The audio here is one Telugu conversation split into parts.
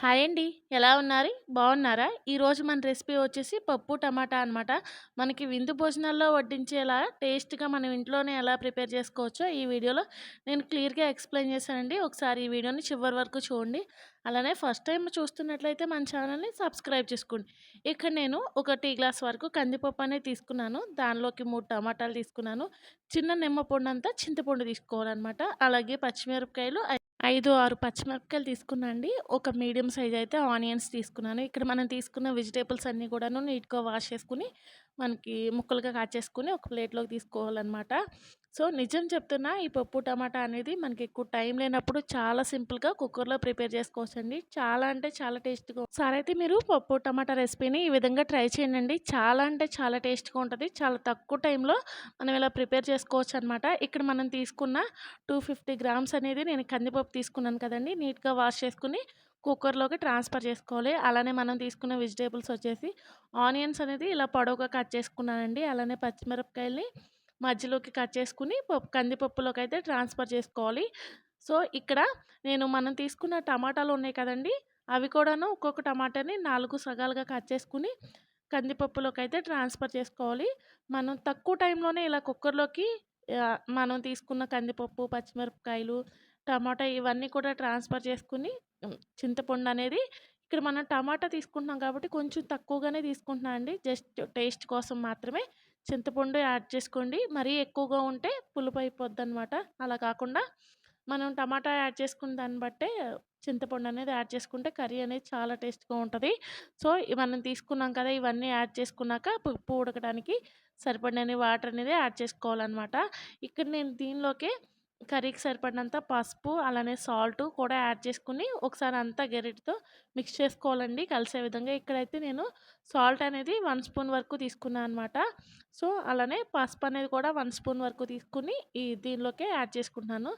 హాయ్ అండి. ఎలా ఉన్నారు? బాగున్నారా ఈరోజు మన రెసిపీ వచ్చేసి పప్పు టమాటా అనమాట మనకి విందు భోజనాల్లో వడ్డించేలా టేస్ట్గా మనం ఇంట్లోనే ఎలా ప్రిపేర్ చేసుకోవచ్చో ఈ వీడియోలో నేను క్లియర్గా ఎక్స్ప్లెయిన్ చేశానండి. ఒకసారి ఈ వీడియోని చివరి వరకు చూడండి. అలానే ఫస్ట్ టైం చూస్తున్నట్లయితే మన ఛానల్ని సబ్స్క్రైబ్ చేసుకోండి. ఇక్కడ నేను ఒక టీ గ్లాస్ వరకు కందిపప్పు అనేది తీసుకున్నాను. దానిలోకి మూడు టమాటాలు తీసుకున్నాను. చిన్న నిమ్మ అంతా చింతపండు తీసుకోవాలన్నమాట. అలాగే పచ్చిమిరపకాయలు ఐదు ఆరు పచ్చిమిరపకాయలు తీసుకున్నాండి ఒక మీడియం సైజ్ అయితే ఆనియన్స్ తీసుకున్నాను. ఇక్కడ మనం తీసుకున్న వెజిటేబుల్స్ అన్నీ కూడాను నీట్గా వాష్ చేసుకుని మనకి ముక్కలుగా కట్ చేసుకుని ఒక ప్లేట్లోకి తీసుకోవాలన్నమాట. సో నిజం చెప్తున్నా ఈ పప్పు టమాటా అనేది మనకి ఎక్కువ టైం లేనప్పుడు చాలా సింపుల్గా కుక్కర్లో ప్రిపేర్ చేసుకోవచ్చండి. చాలా అంటే చాలా టేస్ట్గా సరే అయితే మీరు పప్పు టమాటా రెసిపీని ఈ విధంగా ట్రై చేయండి చాలా అంటే చాలా టేస్ట్గా ఉంటుంది. చాలా తక్కువ టైంలో మనం ఇలా ప్రిపేర్ చేసుకోవచ్చు అనమాట ఇక్కడ మనం తీసుకున్న టూ ఫిఫ్టీ గ్రామ్స్ అనేది నేను కందిపప్పు తీసుకున్నాను కదండి. నీట్గా వాష్ చేసుకుని కుక్కర్లోకి ట్రాన్స్ఫర్ చేసుకోవాలి. అలానే మనం తీసుకున్న వెజిటేబుల్స్ వచ్చేసి ఆనియన్స్ అనేది ఇలా పొడవుగా కట్ చేసుకున్నానండి. అలానే పచ్చిమిరపకాయల్ని మధ్యలోకి కట్ చేసుకుని పప్పు కందిపప్పులోకి అయితే ట్రాన్స్ఫర్ చేసుకోవాలి. సో ఇక్కడ నేను మనం తీసుకున్న టమాటాలు ఉన్నాయి కదండి అవి కూడాను ఒక్కొక్క టమాటాని నాలుగు సగాలుగా కట్ చేసుకుని కందిపప్పులోకి అయితే ట్రాన్స్ఫర్ చేసుకోవాలి. మనం తక్కువ టైంలోనే ఇలా కుక్కర్లోకి మనం తీసుకున్న కందిపప్పు పచ్చిమిరపకాయలు టమాటా ఇవన్నీ కూడా ట్రాన్స్ఫర్ చేసుకుని చింతపండు అనేది ఇక్కడ మనం టమాటా తీసుకుంటున్నాం కాబట్టి కొంచెం తక్కువగానే తీసుకుంటున్నాం అండి. జస్ట్ టేస్ట్ కోసం మాత్రమే. చింతపండు యాడ్ చేసుకోండి. మరీ ఎక్కువగా ఉంటే పులుపు అయిపోద్ది అనమాట అలా కాకుండా మనం టమాటా యాడ్ చేసుకున్న దాన్ని బట్టే చింతపండు అనేది యాడ్ చేసుకుంటే కర్రీ అనేది చాలా టేస్ట్గా ఉంటుంది. సో మనం తీసుకున్నాం కదా ఇవన్నీ యాడ్ చేసుకున్నాక పప్పు ఉడకడానికి సరిపడని వాటర్ అనేది యాడ్ చేసుకోవాలన్నమాట. ఇక్కడ నేను దీనిలోకి కర్రీకి సరిపడినంత పసుపు అలానే సాల్ట్ కూడా యాడ్ చేసుకుని ఒకసారి అంతా గెరిటితో మిక్స్ చేసుకోవాలండి. కలిసే విధంగా ఇక్కడైతే నేను సాల్ట్ అనేది వన్ స్పూన్ వరకు తీసుకున్నాను అనమాట సో అలానే పసుపు అనేది కూడా వన్ స్పూన్ వరకు తీసుకుని ఈ దీనిలోకి యాడ్ చేసుకుంటున్నాను.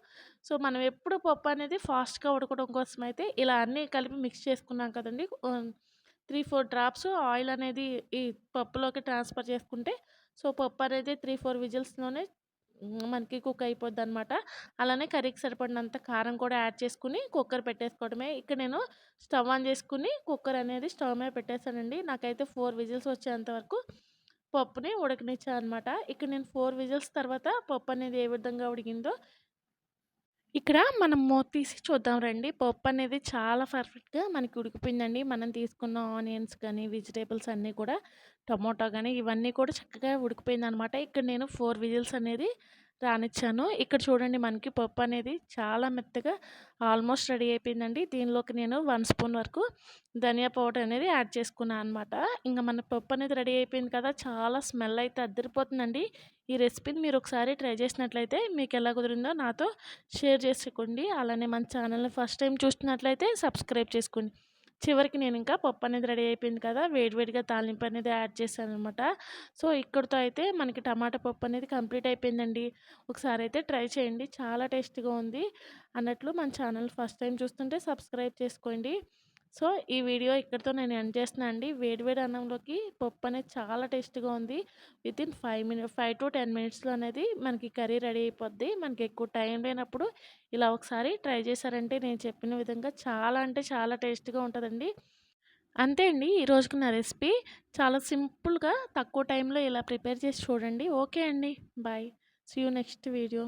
సో మనం ఎప్పుడు పప్పు అనేది ఫాస్ట్గా ఉడకడం కోసం అయితే ఇలా అన్నీ కలిపి మిక్స్ చేసుకున్నాం కదండి. త్రీ ఫోర్ డ్రాప్స్ ఆయిల్ అనేది ఈ పప్పులోకి ట్రాన్స్ఫర్ చేసుకుంటే సో పప్పు అనేది త్రీ ఫోర్ విజిల్స్లోనే మనకి కుక్ అయిపోద్ది అనమాట అలానే కర్రీకి సరిపడినంత కారం కూడా యాడ్ చేసుకుని కుక్కర్ పెట్టేసుకోవడమే. ఇక్కడ నేను స్టవ్ ఆన్ చేసుకుని కుక్కర్ అనేది స్టవ్ మీద పెట్టేశానండి. నాకైతే ఫోర్ విజిల్స్ వచ్చేంత వరకు పప్పుని ఉడకనిచ్చాను అనమాట ఇక్కడ నేను ఫోర్ విజిల్స్ తర్వాత పప్పు అనేది ఏ విధంగా ఉడికిందో ఇక్కడ మనం తీసి చూద్దాం రండి. పప్పు అనేది చాలా పర్ఫెక్ట్గా మనకి ఉడికిపోయిందండి. మనం తీసుకున్న ఆనియన్స్ కానీ వెజిటేబుల్స్ అన్నీ కూడా టమోటా కానీ ఇవన్నీ కూడా చక్కగా ఉడికిపోయింది అనమాట ఇక్కడ నేను ఫోర్ విజిల్స్ అనేది రానిచ్చాను. ఇక్కడ చూడండి మనకి పప్పు అనేది చాలా మెత్తగా ఆల్మోస్ట్ రెడీ అయిపోయిందండి. దీనిలోకి నేను వన్ స్పూన్ వరకు ధనియా పౌడర్ అనేది యాడ్ చేసుకున్నాను అనమాట ఇంకా మన పప్పు అనేది రెడీ అయిపోయింది కదా చాలా స్మెల్ అయితే అద్దరిపోతుందండి. ఈ రెసిపీని మీరు ఒకసారి ట్రై చేసినట్లయితే మీకు ఎలా కుదిరిందో నాతో షేర్ చేసుకోండి. అలానే మన ఛానల్ని ఫస్ట్ టైం చూస్తున్నట్లయితే సబ్స్క్రైబ్ చేసుకోండి. చివరికి నేను ఇంకా పప్పు అనేది రెడీ అయిపోయింది కదా వేడివేడిగా తాలింపు అనేది యాడ్ చేశాను అనమాట సో ఇక్కడితో అయితే మనకి టమాటా పప్పు అనేది కంప్లీట్ అయిపోయిందండి. ఒకసారి అయితే ట్రై చేయండి చాలా టేస్టీగా ఉంది. అన్నట్లు మన ఛానల్ ఫస్ట్ టైం చూస్తుంటే సబ్స్క్రైబ్ చేసుకోండి. సో ఈ వీడియో ఇక్కడితో నేను ఎండ్ చేస్తున్నాను అండి. వేడివేడి అన్నంలోకి పప్పు అనేది చాలా టేస్ట్గా ఉంది. With in five minute five to ten మినిట్స్లో అనేది మనకి కర్రీ రెడీ అయిపోద్ది. మనకి ఎక్కువ టైం లేనప్పుడు ఇలా ఒకసారి ట్రై చేశారంటే నేను చెప్పిన విధంగా చాలా అంటే చాలా టేస్ట్గా ఉంటుందండి. అంతే అండి ఈ రోజుకి నా రెసిపీ. చాలా సింపుల్గా తక్కువ టైంలో ఇలా ప్రిపేర్ చేసి చూడండి. ఓకే అండి. Bye. See you next video.